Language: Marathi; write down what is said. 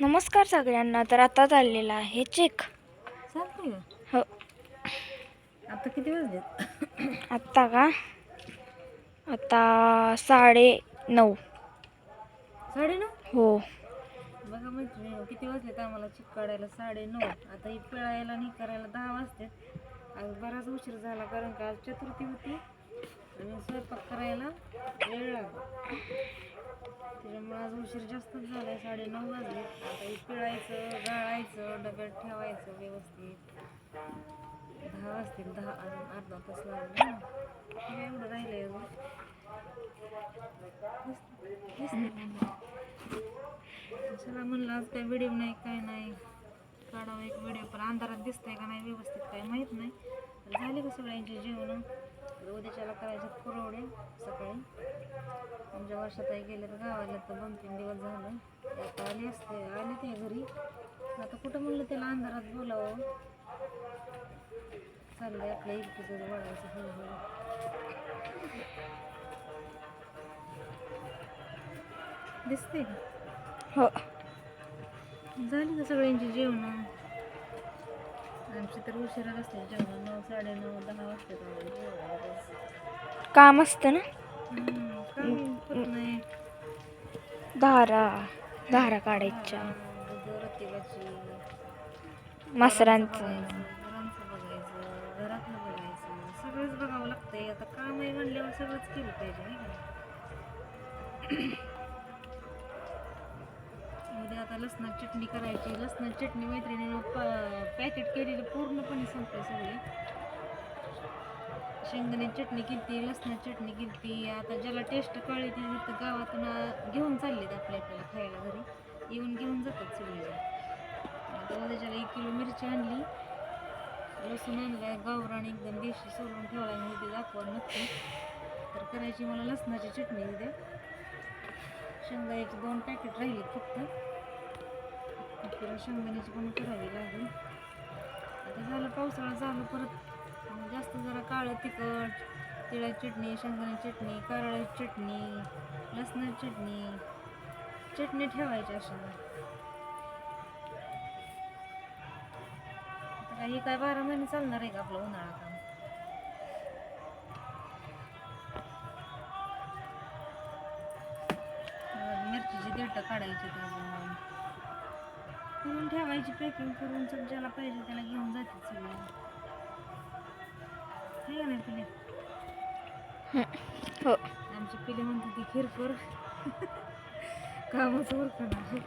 नमस्कार सगळ्यांना तर आता चाललेला आहे चेक. चालतंय का हो. आता किती वाजलेत आत्ता का? आता साडे नऊ. साडे नऊ? हो. बघा मैत्रिणी किती वाजलेत आम्हाला चिक काढायला? साडे नऊ. आता ही पिळायला आणि करायला दहा वाजते आज बराच उशीर झाला कारण का आज चतुर्थी होती. आणि स्वयंपाक करायला वेळ लागला. त्याच्यामुळे आज उशीर जास्तच झालाय साडे नऊ वाजले. आता पिळायचं गाळायचं डब्यात ठेवायचं व्यवस्थित. दहा वाजतील दहा अजून अर्धा तास लागला ना. हे एवढं राहिलंय अजून. चला म्हणलं आज काय व्हिडिओ नाही काय नाही. काढावं एक व्हिडिओ पण अंधारात दिसतंय का नाही व्यवस्थित काय माहीत नाही. झाले का सगळ्यांचे जेवण? उद्याच्याला करायचे पुरवडे सकाळी. वर्षाताई गेले तर गावाला तर दोन तीन दिवस झालं. आता आले असते आले ते घरी. आता कुठं म्हणलं त्याला अंधारात बोलावं? चाललंय आपल्या इकडचं वळायचं हळूहळू दिसते हो. झाली का सगळ्यांची जेवण? आमची तर उशिराच असते जेवण नऊ साडे नऊ दहा वाजता. काम असतं ना? धारा धारा काढायच्या. दूध रतिकाची मसरांचं बघायचं बघायचं घरातलं बघायचं सगळंच बघावं लागतंय आता काम आहे म्हणल्यावर सगळंच केलं पाहिजे नाही का उद्या आता लसणात चटणी करायची. लसणात चटणी मैत्रिणीनं पॅकेट केलेली पूर्णपणे संपलं सगळे. शेंगदाणे चटणी किती लसणाची चटणी किती आता ज्याला टेस्ट कळली ती तिथं गावातून घेऊन चाललेत आपल्या आपल्याला खायला घरी. येऊन घेऊन जातात सगळेजण. आता त्याच्याला एक किलो मिरची आणली लसूण आणला गावरान एकदम देशी सोलून ठेवला मी ते दाखवा नक्की. तर करायची मला लसणाची चटणी उद्या. शेंगदाण्याची दोन पॅकेट राहिली फक्त. आपल्याला शेंगदाण्याची पण करावी लागेल. आता झालं पावसाळा झालं परत म्हणजे जास्त जरा काळं तिखट तिळाची चटणी शेंगदाण्याची चटणी कारळाची चटणी लसणाची चटणी चटणी ठेवायची अशा. आता काय काय बारा महिने चालणार आहे का आपलं उन्हाळा काम? मिरचीची देठ काढायची करून ठेवायची पॅकिंग करून सग ज्याला पाहिजे त्याला घेऊन जाते सगळे. हे नाही हो. आमची पिले म्हणते ती खिरपूर कामाचं उरकणार